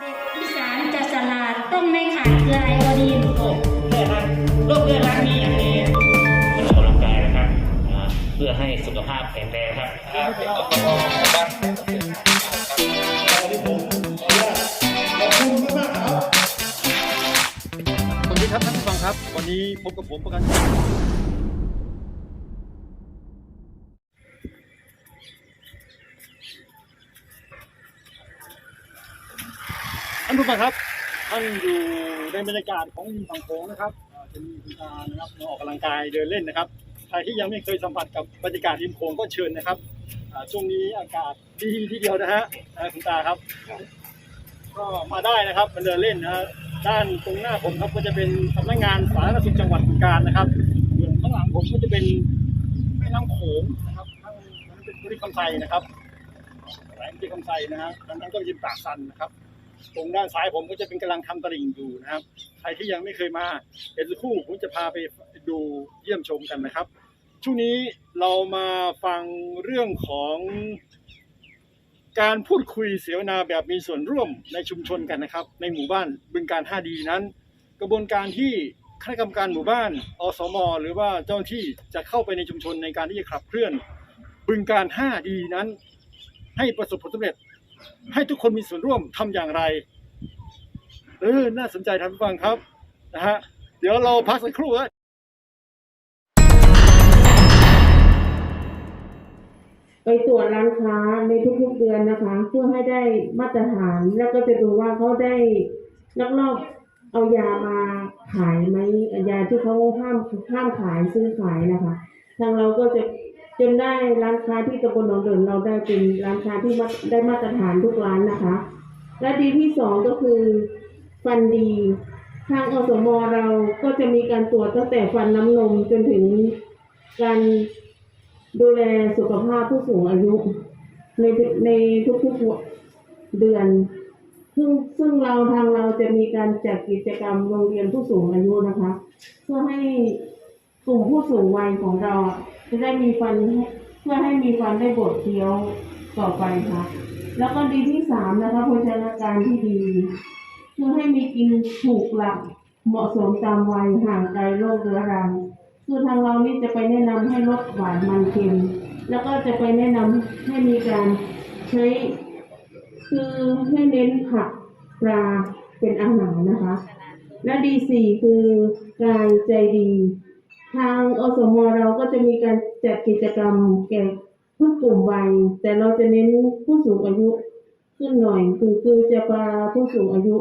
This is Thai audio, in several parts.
เด็กอีสานจะฉลาดต้องไม่ขาดเกลือไอโอดีน โรคเลือดรังโรคเลือดรังมีอย่างนี้มันออกกำลังกายนะครับอ่าเพื่อให้สุขภาพแข็งแรงครับ สวัสดีครับท่านผู้ฟังครับ วันนี้พบกับผมประกันท่าน ผู้ฟังครับ ท่านอยู่ในบรรยากาศของริมฝั่งโขงนะครับอ่าจะมีคุณตานะครับมาออกกำลังกายเดินเล่นนะครับใครที่ยังไม่เคยสัมผัสกับบรรยากาศริมโขงก็เชิญนะครับช่วงนี้อากาศดีทีเดียวนะฮะอ่าคุณตาครับ ก็มาได้นะครับมาเดินเล่นนะฮะด้านตรงหน้าผมครับก็จะเป็นสำนักงานสาธารณสุขจังหวัดบึงกาฬนะครับส่วนข้างหลังผมก็จะเป็นแม่น้ำโขงนะครับข้างนั้นเป็นบริคำไซนะครับแหลมบริคำไซนะฮะด้านนั้นก็จะเป็นปากสันนะครับ ตรงด้านซ้ายผมก็จะเป็นกำลังทำตลิ่งอยู่นะครับ ใครที่ยังไม่เคยมาเดี๋ยวสักครู่ผมจะพาไปดูเยี่ยมชมกันนะครับ ช่วงนี้เรามาฟังเรื่องของการพูดคุยเสวนาแบบมีส่วนร่วมในชุมชนกันนะครับ ในหมู่บ้านบึงการ 5D นั้น กระบวนการที่คณะกรรมการหมู่บ้านอสม หรือว่าเจ้าหน้าที่จะเข้าไปในชุมชนในการที่จะขับเคลื่อน บึงการ 5D นั้น ให้ประสบผลสำเร็จ ให้ทุกคนมีส่วนร่วมทำอย่างไรเออน่าสนใจท่านผู้ฟังครับนะฮะเดี๋ยวเราพักสักครู่นะไปตรวจร้านค้าในทุกๆเดือนนะคะ เพื่อให้ได้มาตรฐานแล้วก็จะดูว่าเขาได้ลักลอบเอายามาขายไหมยาที่เขาห้ามห้ามขายซื้อขายนะคะ ทางเราก็จะ จนได้ร้านค้าที่ตำบลหนองเดินเราได้เป็นร้านค้าที่ได้มาตรฐานทุกร้านนะคะ และดีที่สองก็คือฟันดีทางอสมเราก็จะมีการตรวจตั้งแต่ฟันน้ำนมจนถึงการดูแลสุขภาพผู้สูงอายุในในทุกๆเดือน ซึ่งซึ่งเราทางเราจะมีการจัดกิจกรรมโรงเรียนผู้สูงอายุนะคะ เพื่อให้กลุ่มผู้สูงวัยของเรา จะได้มีฟันเพื่อให้มีฟันได้บดเคี้ยวต่อไปค่ะ แล้วก็ดีที่สามนะคะโภชนาการที่ดีเพื่อให้มีกินถูกหลักเหมาะสมตามวัยห่างไกลโรคเรื้อรังคือทางเรานี่จะไปแนะนำให้ลดหวานมันเค็ม แล้วก็จะไปแนะนำให้มีการใช้ คือให้เน้นผักปลาเป็นอาหารนะคะ และดีสี่คือกายใจดี ทางอสมเราก็จะมีการจัดกิจกรรมแก่ทุกกลุ่มวัยแต่เราจะเน้นผู้สูงอายุขึ้นหน่อย คือคือจะพาผู้สูงอายุ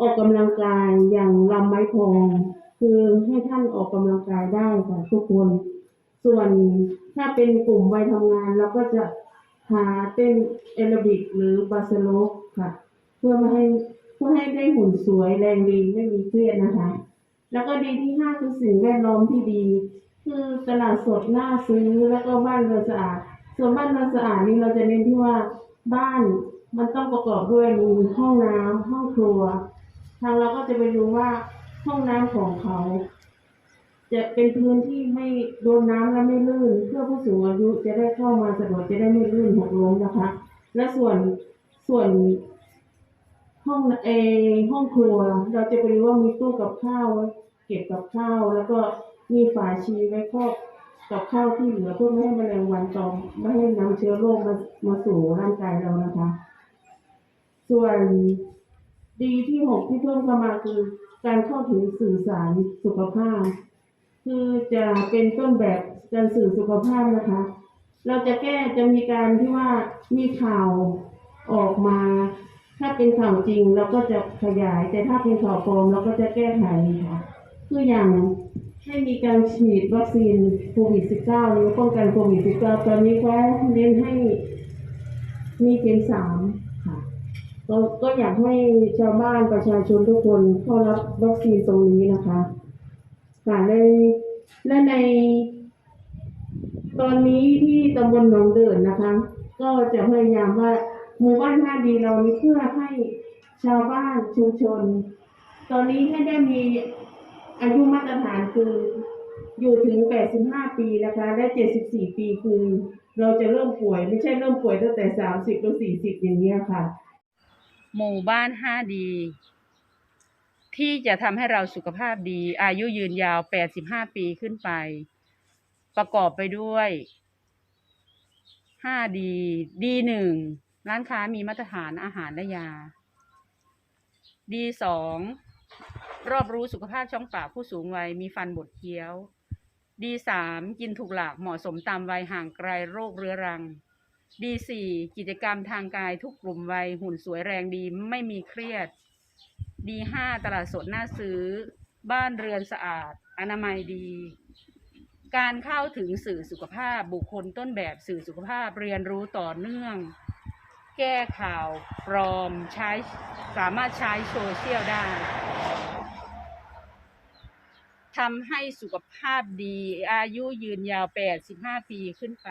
ออกกำลังกายอย่างลำไม้พอง คือให้ท่านออกกำลังกายได้ค่ะทุกคน ส่วนถ้าเป็นกลุ่มวัยทำงานเราก็จะหาเต้นแอโรบิกหรือบาสโลกค่ะ เพื่อมาให้เพื่อให้ได้หุ่นสวยแรงดีไม่มีเครียดนะคะ แล้วก็ดีที่ห้าคือสิ่งแวดล้อมที่ดี คือตลาดสดน่าซื้อแล้วก็บ้านเรือนสะอาด ส่วนบ้านเรือนสะอาดนี่เราจะเน้นที่ว่าบ้านมันต้องประกอบด้วยมีห้องน้ำห้องครัว ทางเราก็จะไปดูว่าห้องน้ำของเขา จะเป็นพื้นที่ไม่โดนน้ำและไม่ลื่น เพื่อผู้สูงอายุจะได้เข้ามาสะดวกจะได้ไม่ลื่นหกล้มนะคะ และส่วนส่วน ห้องเอห้องครัว เราจะไปดูว่ามีตู้กับข้าวเก็บกับข้าวแล้วก็มีฝาชีไว้ครอบกับข้าวที่เหลือเพื่อไม่ให้แมลงวันตอมไม่ให้นำเชื้อโรคมามาสู่ร่างกายเรานะคะ ส่วนดีที่หกที่เพิ่มเข้ามาคือการเข้าถึงสื่อสารสุขภาพ คือจะเป็นต้นแบบการสื่อสุขภาพนะคะ เราจะแก้จะมีการที่ว่ามีข่าวออกมา ถ้าเป็นข่าวจริงเราก็จะขยาย แต่ถ้าเป็นข่าวปลอมเราก็จะแก้ไขค่ะคืออย่างให้มีการฉีดวัคซีนโควิด -19 หรือป้องกันโควิด -19 ตอนนี้เขาเน้นให้มีเข็มสามค่ะก็ก็อยากให้ชาวบ้านประชาชนทุกคนเข้ารับวัคซีนตรงนี้นะคะค่ะในและใน ตอนนี้ที่ตำบลหนองเดินนะคะ ก็จะพยายามว่า หมู่บ้านท่าดีเรานี้เพื่อให้ชาวบ้านชุมชน ตอนนี้ให้ได้มีอายุมาตรฐานคืออยู่ถึง 85 ปีนะคะและ74 ปีคือเราจะเริ่มป่วย ไม่ใช่เริ่มป่วยตั้งแต่ 30หรือ40 อย่างเงี้ยค่ะ หมู่บ้านห้าดีที่จะทำให้เราสุขภาพดี อายุยืนยาว 85 ปีขึ้นไป ประกอบไปด้วย5ดีดีหนึ่ง ร้านค้ามีมาตรฐานอาหารและยา ดีสองรอบรู้สุขภาพช่องปากผู้สูงวัยมีฟันบดเคี้ยว ดีสามกินถูกหลักเหมาะสมตามวัยห่างไกลโรคเรื้อรัง ดีสี่กิจกรรมทางกายทุกกลุ่มวัยหุ่นสวยแรงดีไม่มีเครียด ดีห้าตลาดสดน่าซื้อ บ้านเรือนสะอาด อนามัยดี การเข้าถึงสื่อสุขภาพบุคคลต้นแบบสื่อสุขภาพเรียนรู้ต่อเนื่อง แก้ข่าวปลอมใช้สามารถใช้โซเชียลได้ทำให้สุขภาพดีอายุยืนยาว 85 ปีขึ้นไป